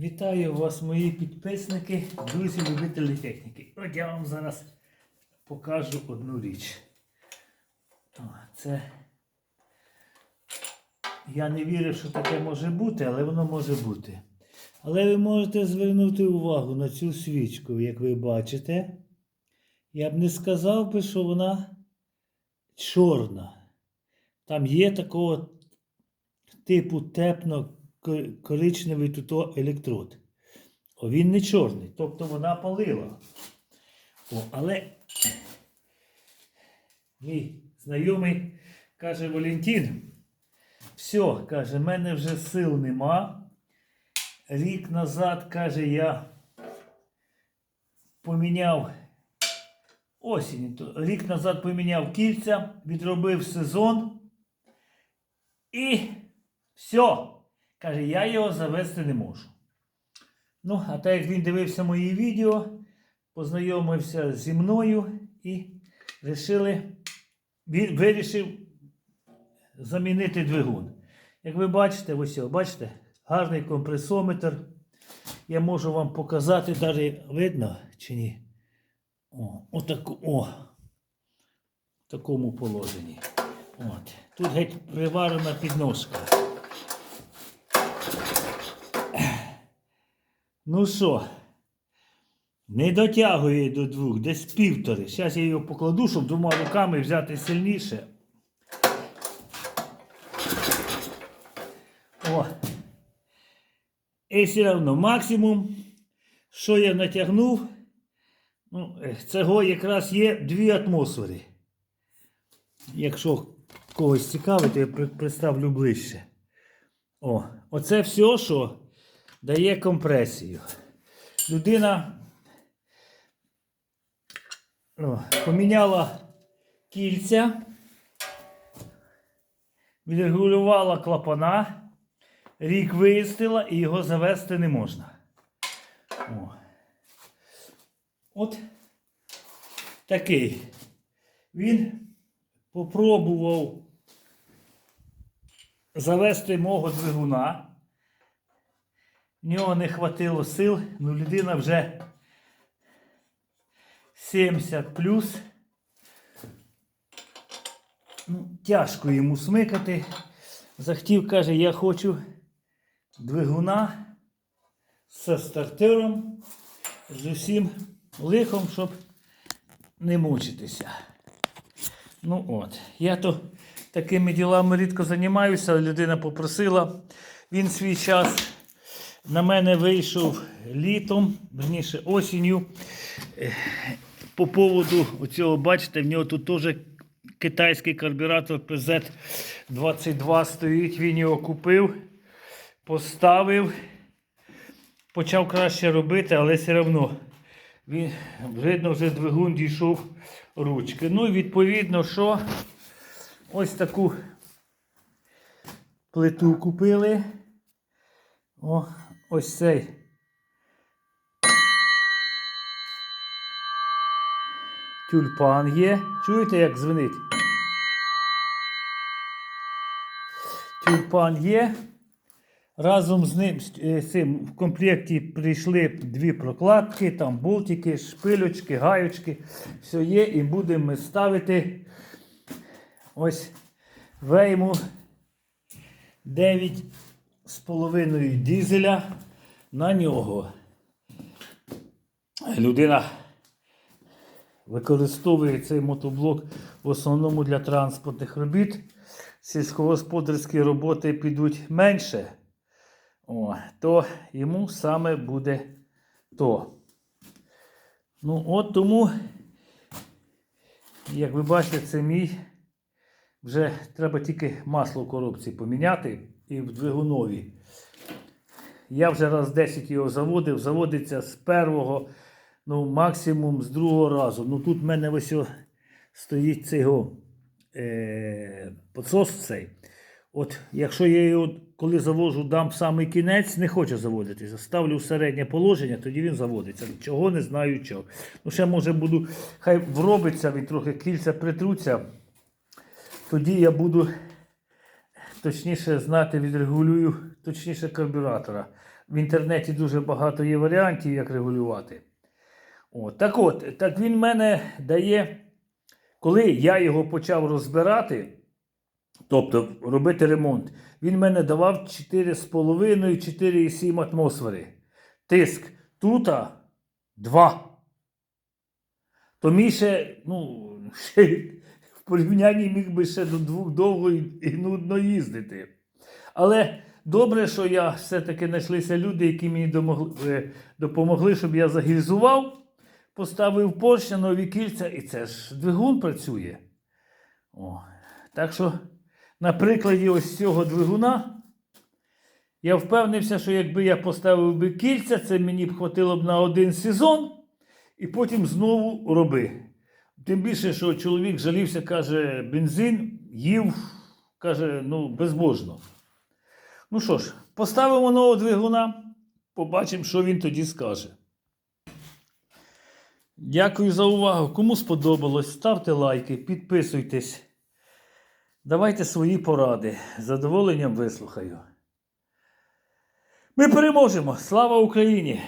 Вітаю вас, мої підписники, друзі, любителі техніки. От я вам зараз покажу одну річ. Це я не вірю, що таке може бути, але воно може бути. Але ви можете звернути увагу на цю свічку, як ви бачите. Я б не сказав би, що вона чорна. Там є такого типу тепно-коричневий тут електрод. О, він не чорний, тобто вона палила. О, але мій знайомий каже Валентин, все, каже, в мене вже сил нема. Рік назад, каже, я поміняв осінь. Рік назад поміняв кільця, відробив сезон. І все. Каже, я його завести не можу. Ну, а так як він дивився мої відео, познайомився зі мною і вирішили, він вирішив замінити двигун. Як ви бачите, ось його, бачите, гарний компресометр. Я можу вам показати, навіть видно чи ні. О, отаку, о, в такому положенні. От. Тут геть приварена підножка. Ну що, не дотягує до двох, десь півтори. Зараз я його покладу, щоб двома руками взяти сильніше. О. І все одно максимум, що я натягнув, ну, цього якраз є дві атмосфери. Якщо когось цікавить, я представлю ближче. О, оце все, що дає компресію. Людина о, поміняла кільця, відрегулювала клапана, рік виїздила і його завести не можна. О. От такий. Він попробував завести мого двигуна. Нього не хватило сил, ну людина вже 70 плюс. Ну, тяжко йому смикати. Захотів, каже, я хочу двигуна з стартером, з усім лихом, щоб не мучитися. Ну от, я то такими ділами рідко займаюся, людина попросила. Він свій час на мене вийшов літом, верніше осінню. Е, По поводу оцього, бачите, в нього тут теж китайський карбюратор PZ22 стоїть. Він його купив, поставив, почав краще робити, але все одно він, видно, вже двигун дійшов ручки. Ну і відповідно, що ось таку плиту купили. О, ось цей. Тюльпан є. Чуєте, як дзвенить? Тюльпан є. Разом з ним з е, цим в комплекті прийшли дві прокладки, там болтики, шпилючки, гаючки. Все є, і будемо ми ставити ось вейму 9,5 дизеля на нього. Людина використовує цей мотоблок в основному для транспортних робіт. Сільськогосподарські роботи підуть менше. О, то йому саме буде то. Ну, от тому, як ви бачите, це мій. Вже треба тільки масло в коробці поміняти і в двигунові. Я вже раз 10 його заводив, заводиться з першого, ну максимум з другого разу. Ну тут в мене ось о стоїть цей його, е, підсос цей. От якщо я його коли завожу, дам в самий кінець, не хоче заводитися. Ставлю в середнє положення, тоді він заводиться. Чого не знаю чого. Ну, ще може буду, хай вробиться, він трохи кільця притруться. Тоді я буду точніше знати, відрегулюю точніше карбюратора. В інтернеті дуже багато є варіантів, як регулювати. От, так от, так він мене дає, коли я його почав розбирати, тобто робити ремонт, він мене давав 4,5-4,7 атмосфери. Тиск тут 2. То мій ще, ну, ще порівнянні міг би ще до двох довго і, нудно їздити. Але добре, що я все-таки знайшлися люди, які мені домогли, е, допомогли, щоб я загільзував, поставив поршня, нові кільця, і це ж двигун працює. О. Так що, на прикладі ось цього двигуна, я впевнився, що якби я поставив би кільця, це мені б хватило б на один сезон, і потім знову роби. Тим більше, що чоловік жалівся, каже, бензин їв, каже, ну, безбожно. Ну що ж, поставимо нового двигуна, побачимо, що він тоді скаже. Дякую за увагу. Кому сподобалось, ставте лайки, підписуйтесь. Давайте свої поради. З задоволенням вислухаю. Ми переможемо! Слава Україні!